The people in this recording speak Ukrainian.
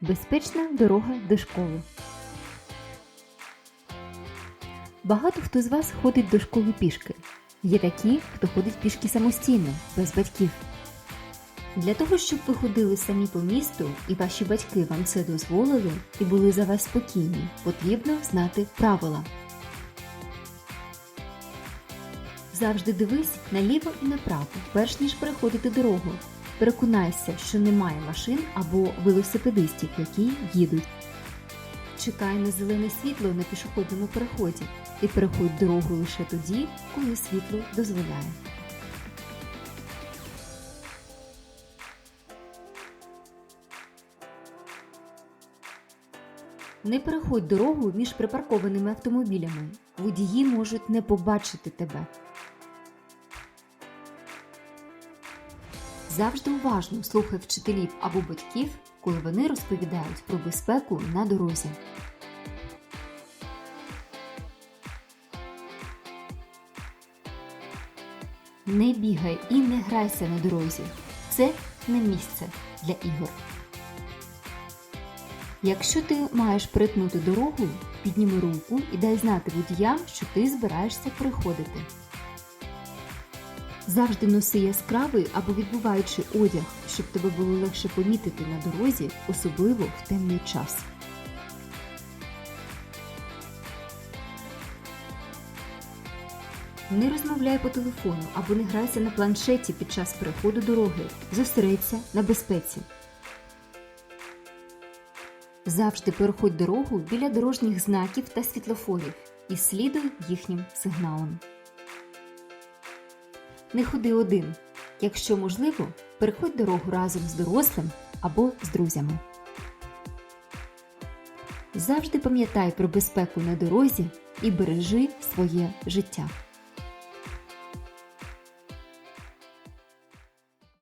Безпечна дорога до школи. Багато хто з вас ходить до школи пішки. Є такі, хто ходить пішки самостійно, без батьків. Для того, щоб ви ходили самі по місту і ваші батьки вам це дозволили і були за вас спокійні, потрібно знати правила. Завжди дивись наліво і направо, перш ніж переходити дорогу. Переконайся, що немає машин або велосипедистів, які їдуть. Чекай на зелене світло на пішохідному переході і переходь дорогу лише тоді, коли світло дозволяє. Не переходь дорогу між припаркованими автомобілями. Водії можуть не побачити тебе. Завжди уважно слухай вчителів або батьків, коли вони розповідають про безпеку на дорозі. Не бігай і не грайся на дорозі. Це не місце для ігор. Якщо ти маєш перетнути дорогу, підніми руку і дай знати водіям, що ти збираєшся переходити. Завжди носи яскравий або відбуваючий одяг, щоб тебе було легше помітити на дорозі, особливо в темний час. Не розмовляй по телефону або не грайся на планшеті під час переходу дороги. Зосередься на безпеці. Завжди переходь дорогу біля дорожніх знаків та світлофорів і слідуй їхнім сигналам. Не ходи один. Якщо можливо, переходь дорогу разом з дорослим або з друзями. Завжди пам'ятай про безпеку на дорозі і бережи своє життя.